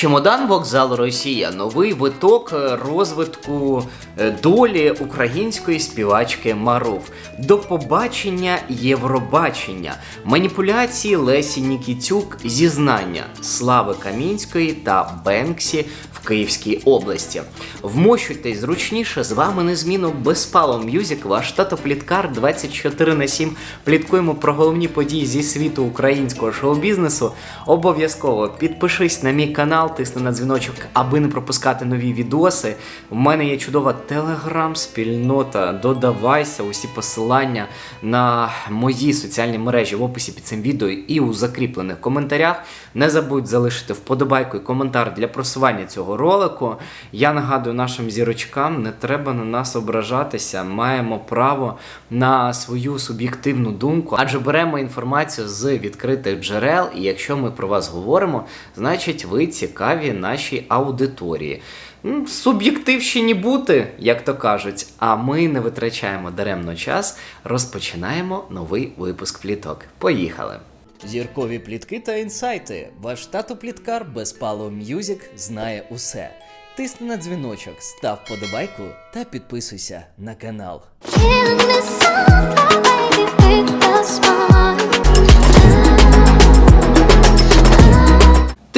Чемодан вокзал Росія новий виток е, розвитку е, долі української співачки Марув. До побачення Євробачення, маніпуляції Лесі Нікітюк, зізнання Слави Камінської та Бенксі в Київській області. Вмощуйтесь зручніше, з вами незмінно Безпало М'юзік, ваш тато Пліткар 24 на 7. Пліткуємо про головні події зі світу українського шоу-бізнесу. Обов'язково підпишись на мій канал, тисни на дзвіночок, аби не пропускати нові відоси. У мене є чудова телеграм-спільнота. Додавайся усі посилання на мої соціальні мережі в описі під цим відео і у закріплених коментарях. Не забудь залишити вподобайку і коментар для просування цього ролику. Я нагадую нашим зірочкам, не треба на нас ображатися. Маємо право на свою суб'єктивну думку, адже беремо інформацію з відкритих джерел, і якщо ми про вас говоримо, значить ви цікаві нашій аудиторії. Суб'єктивщині бути, як то кажуть, а ми не витрачаємо даремно час, розпочинаємо новий випуск пліток. Поїхали! Зіркові плітки та інсайти. Ваш тато пліткар Безпало М'юзік знає усе. Тисни на дзвіночок, став подобайку та підписуйся на канал.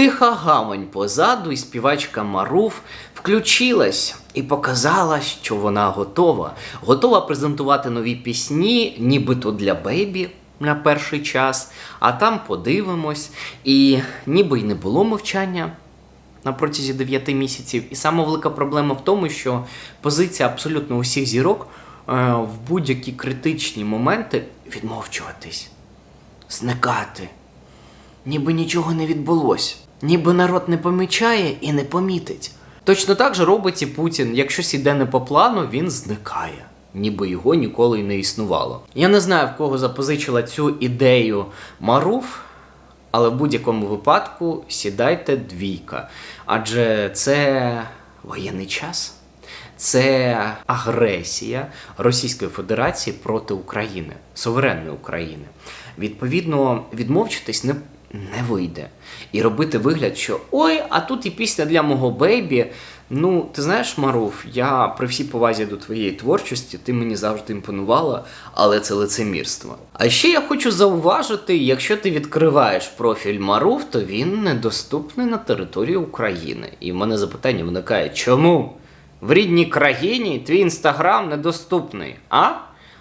Тиха гамонь позаду, і співачка Маруф включилась і показала, що вона готова. Готова презентувати нові пісні, нібито для бейбі на перший час, а там подивимось. І ніби й не було мовчання на протязі 9 місяців. І сама велика проблема в тому, що позиція абсолютно усіх зірок е, в будь-які критичні моменти відмовчуватись, зникати ніби нічого не відбулося, ніби народ не помічає і не помітить. Точно так же робить і Путін. Якщо іде не по плану, він зникає. Ніби його ніколи й не існувало. Я не знаю, в кого запозичила цю ідею Маруф, але в будь-якому випадку сідайте двійка. Адже це воєнний час. Це агресія Російської Федерації проти України, суверенної України. Відповідно, відмовчитись не, не вийде. І робити вигляд, що ой, а тут і пісня для мого бейбі. Ну, ти знаєш, Маруф, я при всій повазі до твоєї творчості, ти мені завжди імпонувала, але це лицемірство. А ще я хочу зауважити, якщо ти відкриваєш профіль Маруф, то він недоступний на території України. І в мене запитання виникає, чому? В рідній країні твій інстаграм недоступний, а?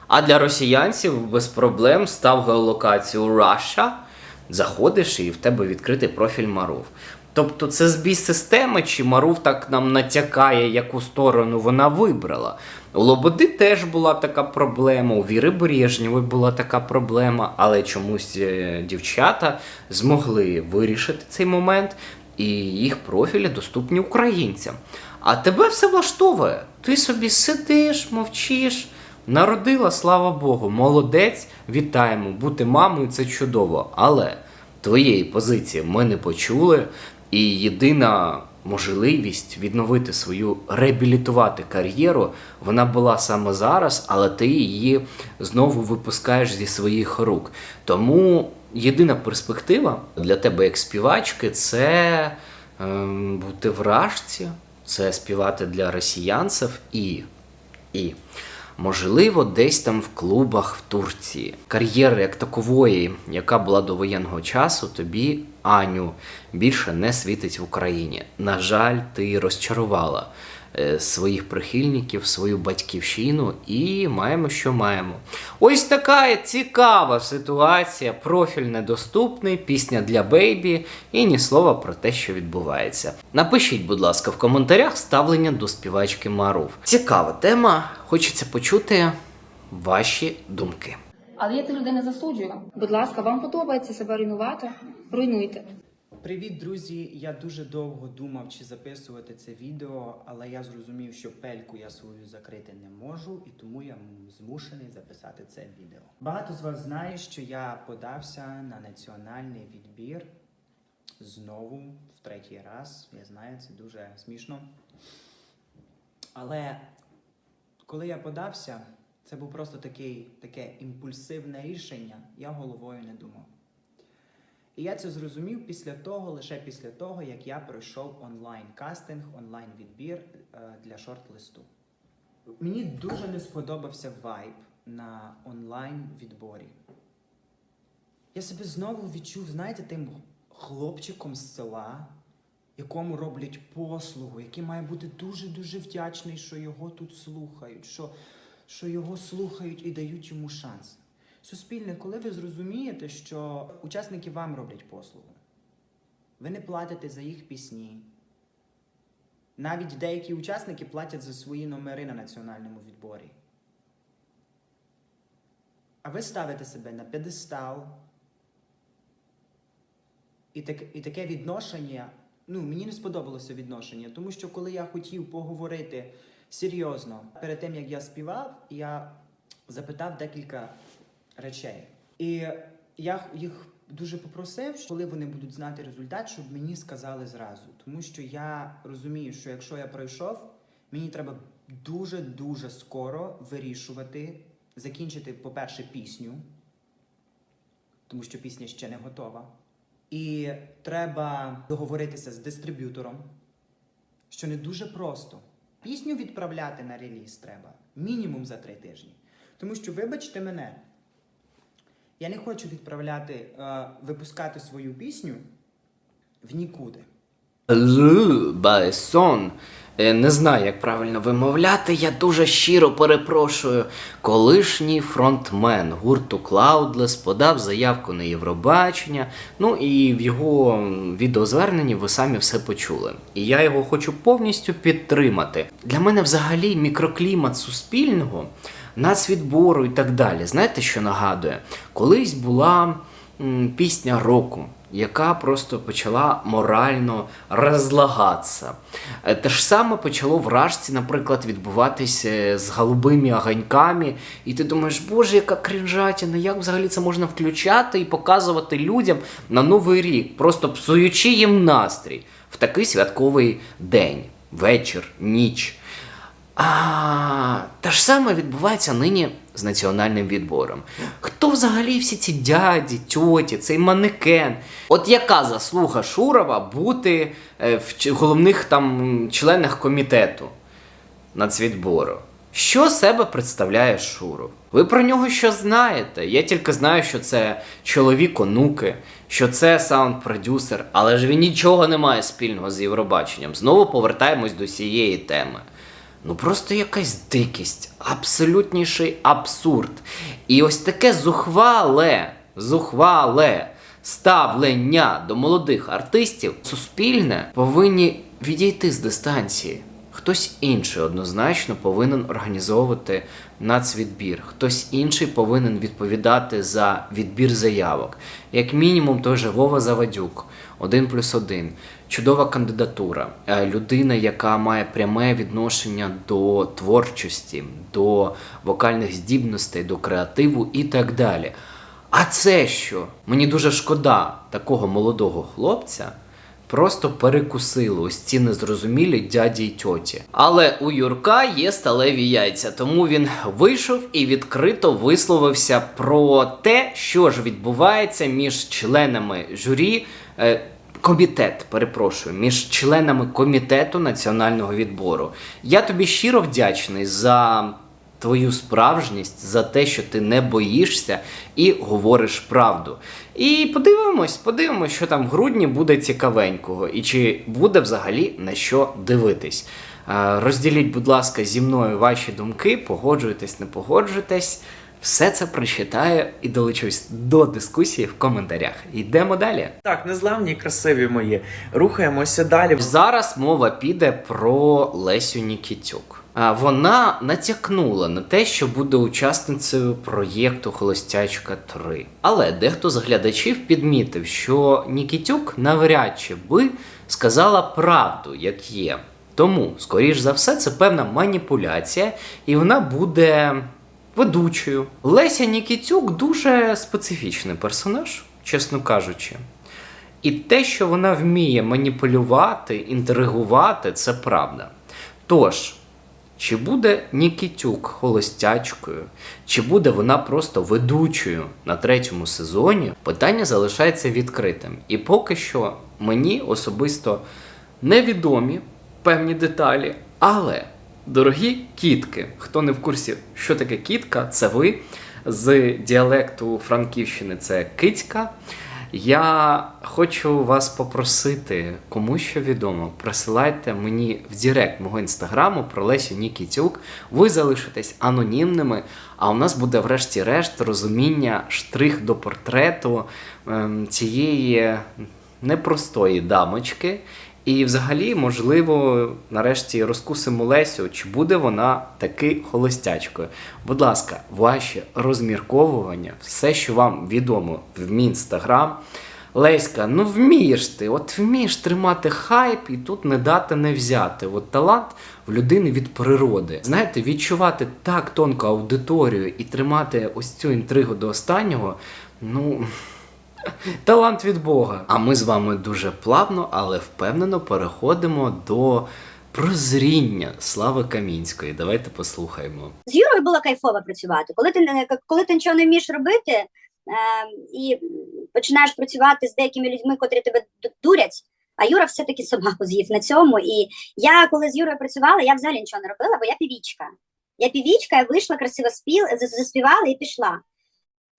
А для росіянців без проблем став геолокацію Russia, заходиш і в тебе відкритий профіль Марув. Тобто це збій системи, чи Марув так нам натякає, яку сторону вона вибрала. У Лободи теж була така проблема, у Віри Бережнєвої була така проблема, але чомусь е, дівчата змогли вирішити цей момент, і їх профілі доступні українцям. А тебе все влаштовує. Ти собі сидиш, мовчиш. Народила, слава Богу, молодець, вітаємо. Бути мамою це чудово. Але твоєї позиції ми не почули, і єдина можливість відновити свою реабілітувати кар'єру, вона була саме зараз, але ти її знову випускаєш зі своїх рук. Тому єдина перспектива для тебе як співачки це ем, бути в рашці, це співати для росіянців і, і можливо, десь там в клубах в Турції. Кар'єри як такової, яка була до воєнного часу, тобі, Аню, більше не світить в Україні. На жаль, ти розчарувала своїх прихильників, свою батьківщину, і маємо, що маємо. Ось така цікава ситуація. Профіль недоступний, пісня для бейбі і ні слова про те, що відбувається. Напишіть, будь ласка, в коментарях ставлення до співачки Марув. Цікава тема. Хочеться почути ваші думки. Але я цих людей не засуджую. Будь ласка, вам подобається себе руйнувати? Руйнуйте. Привіт, друзі! Я дуже довго думав, чи записувати це відео, але я зрозумів, що пельку я свою закрити не можу, і тому я змушений записати це відео. Багато з вас знає, що я подався на національний відбір знову в третій раз. Я знаю, це дуже смішно. Але коли я подався, це був просто такий, таке імпульсивне рішення. Я головою не думав. І я це зрозумів після того, лише після того, як я пройшов онлайн кастинг, онлайн відбір е, для шорт-листу. Мені дуже не сподобався вайб на онлайн відборі. Я себе знову відчув, знаєте, тим хлопчиком з села, якому роблять послугу, який має бути дуже-дуже вдячний, що його тут слухають, що, що його слухають і дають йому шанс. Суспільне, коли ви зрозумієте, що учасники вам роблять послугу, ви не платите за їх пісні. Навіть деякі учасники платять за свої номери на національному відборі. А ви ставите себе на п'єдестал. І, так, і таке відношення, ну, мені не сподобалося відношення, тому що коли я хотів поговорити серйозно, перед тим як я співав, я запитав декілька речей. І я їх дуже попросив, що коли вони будуть знати результат, щоб мені сказали зразу. Тому що я розумію, що якщо я пройшов, мені треба дуже-дуже скоро вирішувати, закінчити, по-перше, пісню, тому що пісня ще не готова. І треба договоритися з дистриб'ютором, що не дуже просто. Пісню відправляти на реліз треба мінімум за три тижні. Тому що, вибачте мене, я не хочу відправляти, е, випускати свою пісню в нікуди. Л Басон. Е, Не знаю, як правильно вимовляти. Я дуже щиро перепрошую. Колишній фронтмен гурту Cloudless подав заявку на Євробачення. Ну і в його відеозверненні ви самі все почули. І я його хочу повністю підтримати. Для мене взагалі мікроклімат суспільного, нацвідбору і так далі. Знаєте, що нагадує? Колись була пісня року яка просто почала морально розлагатися. Е, Те ж саме почало в Рашці, наприклад, відбуватися з голубими огоньками, і ти думаєш, боже, яка кринжатіна, як взагалі це можна включати і показувати людям на Новий рік, просто псуючи їм настрій в такий святковий день, вечір, ніч. А те ж саме відбувається нині з національним відбором. Хто взагалі всі ці дяді, тьоті, цей манекен? От яка заслуга Шурова бути е, в головних там членах комітету нацвідбору? Що себе представляє Шуров? Ви про нього що знаєте? Я тільки знаю, що це чоловік онуки, що це саунд-продюсер, але ж він нічого не має спільного з Євробаченням. Знову повертаємось до цієї теми. Ну просто якась дикість, абсолютніший абсурд. І ось таке зухвале, зухвале ставлення до молодих артистів суспільне повинні відійти з дистанції. Хтось інший однозначно повинен організовувати нацвідбір, хтось інший повинен відповідати за відбір заявок. Як мінімум, той же Вова Завадюк, один плюс один. Чудова кандидатура. Е, Людина, яка має пряме відношення до творчості, до вокальних здібностей, до креативу і так далі. А це що? Мені дуже шкода такого молодого хлопця. Просто перекусили ось ці незрозумілі дяді й тьоті. Але у Юрка є сталеві яйця, тому він вийшов і відкрито висловився про те, що ж відбувається між членами журі. Комітет, перепрошую, між членами комітету національного відбору. Я тобі щиро вдячний за твою справжність, за те, що ти не боїшся і говориш правду. І подивимось, подивимось, що там в грудні буде цікавенького, і чи буде взагалі на що дивитись. Е, Розділіть, будь ласка, зі мною ваші думки, погоджуєтесь, не погоджуєтесь. Все це прочитаю і долучусь до дискусії в коментарях. Йдемо далі. Так, незламні, красиві мої. Рухаємося далі. Зараз мова піде про Лесю Нікітюк. Вона натякнула на те, що буде учасницею проєкту Холостячка 3. Але дехто з глядачів підмітив, що Нікітюк навряд чи би сказала правду, як є. Тому, скоріш за все, це певна маніпуляція, і вона буде ведучою. Леся Нікітюк дуже специфічний персонаж, чесно кажучи. І те, що вона вміє маніпулювати, інтригувати, це правда. Тож, Чи буде Нікітюк холостячкою, чи буде вона просто ведучою на третьому сезоні? Питання залишається відкритим. І поки що мені особисто невідомі певні деталі, але дорогі кітки, хто не в курсі, що таке кітка, це ви з діалекту Франківщини, це кицька. Я хочу вас попросити, кому що відомо, присилайте мені в Директ мого інстаграму про Лесю Нікітюк. Ви залишитесь анонімними, а у нас буде врешті-решт розуміння штрих до портрету ем, цієї непростої дамочки. І взагалі, можливо, нарешті розкусимо Лесю, чи буде вона таки холостячкою. Будь ласка, ваші розмірковування, все, що вам відомо в мій інстаграм. Леська, ну вмієш ти, от вмієш тримати хайп і тут не дати не взяти. От талант в людини від природи. Знаєте, відчувати так тонко аудиторію і тримати ось цю інтригу до останнього, ну. Талант від Бога. А ми з вами дуже плавно, але впевнено переходимо до прозріння Слави Камінської. Давайте послухаємо. з Юрою було кайфово працювати. Коли ти не коли ти нічого не вмієш робити е, і починаєш працювати з деякими людьми, котрі тебе дурять. А Юра все-таки собаку з'їв на цьому. І я, коли з Юрою працювала, я взагалі нічого не робила, бо я півічка. Я півічка, я вийшла, красиво спів, за- заспівала і пішла.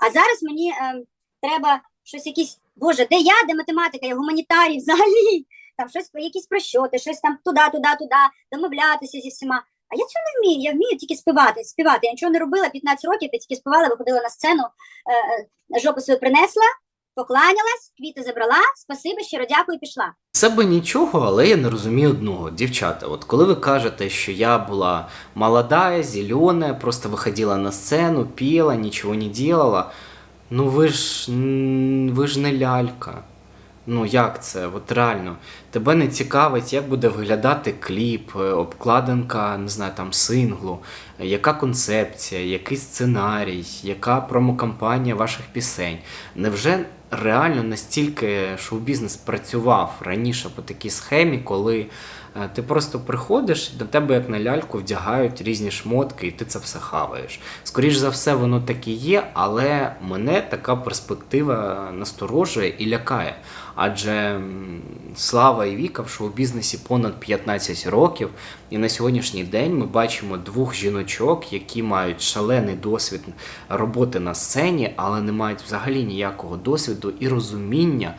А зараз мені е, треба щось якісь, боже, де я, де математика, я гуманітарій взагалі. Там щось, якісь прощоти, щось там туди, туди, туди, домовлятися зі всіма. А я цього не вмію, я вмію тільки співати, співати. Я нічого не робила 15 років, я тільки співала, виходила на сцену, е, е, жопу свою принесла, покланялась, квіти забрала, спасибо, щиро дякую, пішла. Це би нічого, але я не розумію одного. Дівчата, от коли ви кажете, що я була молода, зелена, просто виходила на сцену, піла, нічого не делала. Ну ви ж ви ж не лялька. Ну як це? От реально, тебе не цікавить, як буде виглядати кліп, е, обкладинка, не знаю, там синглу, яка концепція, який сценарій, яка промокампанія ваших пісень. Невже реально настільки шоу-бізнес працював раніше по такій схемі, коли ти просто приходиш, до тебе як на ляльку вдягають різні шмотки, і ти це все хаваєш. Скоріш за все, воно так і є, але мене така перспектива насторожує і лякає. Адже Слава і Віка в шоу-бізнесі понад 15 років, і на сьогоднішній день ми бачимо двох жіночок, які мають шалений досвід роботи на сцені, але не мають взагалі ніякого досвіду і розуміння,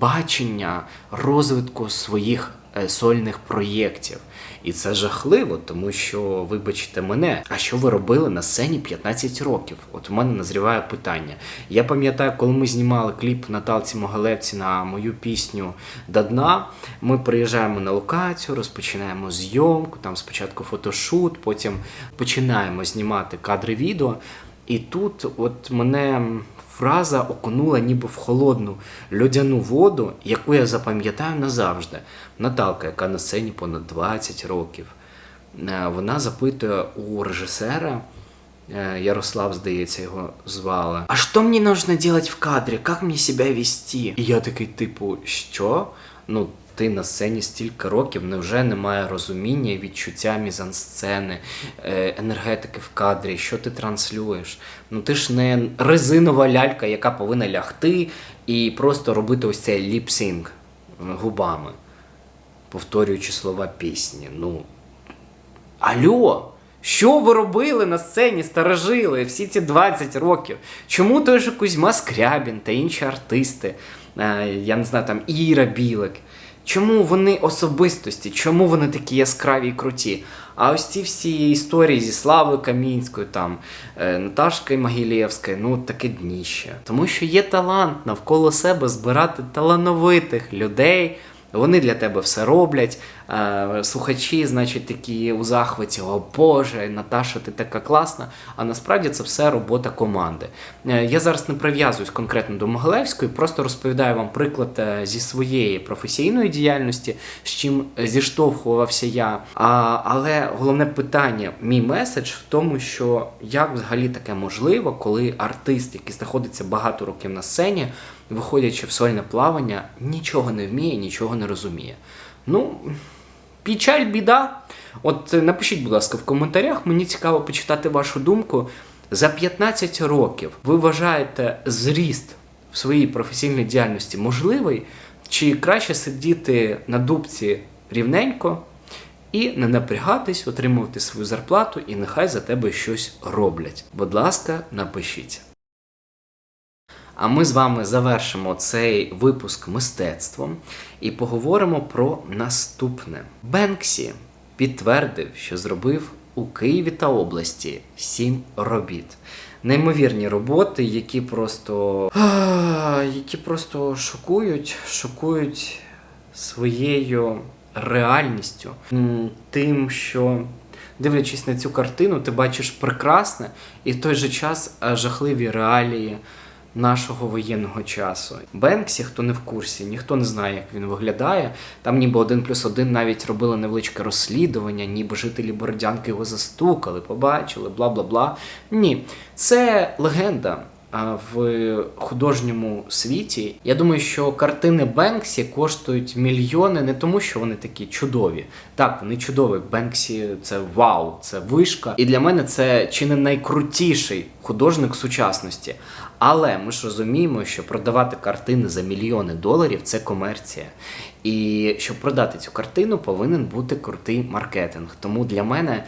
бачення розвитку своїх е, сольних проєктів. І це жахливо, тому що, вибачте мене, а що ви робили на сцені 15 років? От у мене назріває питання. Я пам'ятаю, коли ми знімали кліп Наталці Могалевці на мою пісню До дна, ми приїжджаємо на локацію, розпочинаємо зйомку, там спочатку фотошут, потім починаємо знімати кадри відео. І тут от мене фраза окунула ніби в холодну льодяну воду, яку я запам'ятаю назавжди. Наталка, яка на сцені понад 20 років, е, вона запитує у режисера. е, Ярослав, здається, його звали. А що мені потрібно робити в кадрі? Як мені себе вести? І я такий, типу, що? Ну, ти на сцені стільки років, невже немає розуміння і відчуття мізансцени, е, енергетики в кадрі, що ти транслюєш? Ну ти ж не резинова лялька, яка повинна лягти і просто робити ось цей ліпсинг губами, повторюючи слова пісні. Ну, Алло, що ви робили на сцені, старожили всі ці 20 років? Чому той же Кузьма Скрябін та інші артисти, е, я не знаю, там Іра Білик, чому вони особистості, чому вони такі яскраві і круті? А ось ці всі історії зі Славою Камінською, там, е, Наташкою Могилєвською, ну таке дніще. Тому що є талант навколо себе збирати талановитих людей. Вони для тебе все роблять. Е, слухачі, значить, такі у захваті, о Боже, Наташа, ти така класна. А насправді це все робота команди. Е, я зараз не прив'язуюсь конкретно до Могилевської, просто розповідаю вам приклад е, зі своєї професійної діяльності, з чим зіштовхувався я. А, але головне питання, мій меседж в тому, що як взагалі таке можливо, коли артист, який знаходиться багато років на сцені, виходячи в сольне плавання, нічого не вміє, нічого не розуміє. Ну, Печаль, біда. От е, напишіть, будь ласка, в коментарях. Мені цікаво почитати вашу думку. За 15 років ви вважаєте зріст в своїй професійній діяльності можливий? Чи краще сидіти на дубці рівненько і не напрягатись, отримувати свою зарплату, і нехай за тебе щось роблять? Будь ласка, напишіть. А ми з вами завершимо цей випуск мистецтвом і поговоримо про наступне. Бенксі підтвердив, що зробив у Києві та області сім робіт. Неймовірні роботи, які просто, а, які просто шокують, шокують своєю реальністю, тим, що дивлячись на цю картину, ти бачиш прекрасне і в той же час жахливі реалії нашого воєнного часу. Бенксі, хто не в курсі, ніхто не знає, як він виглядає. Там ніби один плюс один навіть робили невеличке розслідування, ніби жителі Бородянки його застукали, побачили, бла бла бла. Ні, це легенда. В художньому світі я думаю, що картини Бенксі коштують мільйони не тому, що вони такі чудові. Так, вони чудові. Бенксі це вау, це вишка. І для мене це чи не найкрутіший художник сучасності. Але ми ж розуміємо, що продавати картини за мільйони доларів це комерція. І щоб продати цю картину, повинен бути крутий маркетинг. Тому для мене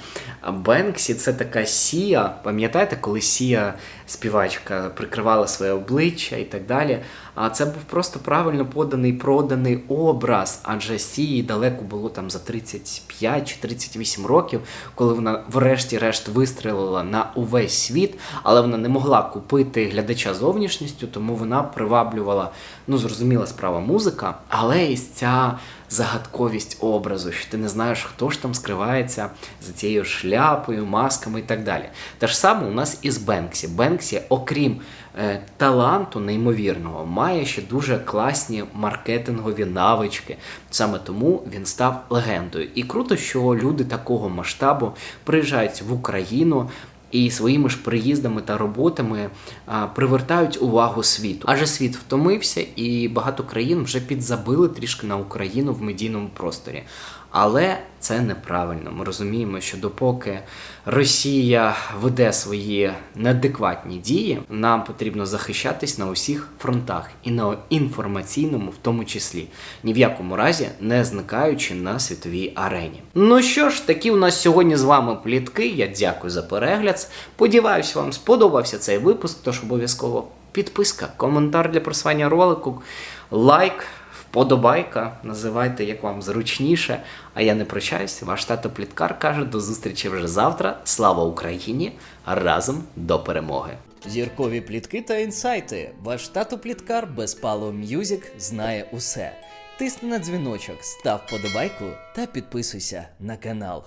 Бенксі це така сія. Пам'ятаєте, коли сія співачка прикривала своє обличчя і так далі. А це був просто правильно поданий проданий образ, адже сії далеко було там за 35 чи 38 років, коли вона врешті-решт вистрелила на увесь світ, але вона не могла купити глядача зовнішністю, тому вона приваблювала, ну зрозуміла справа музика, але і ця загадковість образу, що ти не знаєш, хто ж там скривається за цією шляпою, масками і так далі. Те ж саме у нас і з Бенксі. Бенксі, окрім е, таланту неймовірного, має ще дуже класні маркетингові навички. Саме тому він став легендою. І круто, що люди такого масштабу приїжджають в Україну. І своїми ж приїздами та роботами а, привертають увагу світу. Адже світ втомився, і багато країн вже підзабили трішки на Україну в медійному просторі. Але це неправильно. Ми розуміємо, що допоки Росія веде свої неадекватні дії, нам потрібно захищатись на усіх фронтах і на інформаційному, в тому числі, ні в якому разі не зникаючи на світовій арені. Ну що ж, такі у нас сьогодні з вами плітки. Я дякую за перегляд. Сподіваюсь, вам сподобався цей випуск. Тож обов'язково підписка, коментар для просування ролику, лайк. Вподобайка, називайте як вам зручніше. А я не прощаюсь. Ваш тато Пліткар каже до зустрічі вже завтра. Слава Україні! Разом до перемоги! Зіркові плітки та інсайти. Ваш тато Пліткар без Пало М'юзік знає усе. Тисни на дзвіночок, став подобайку та підписуйся на канал.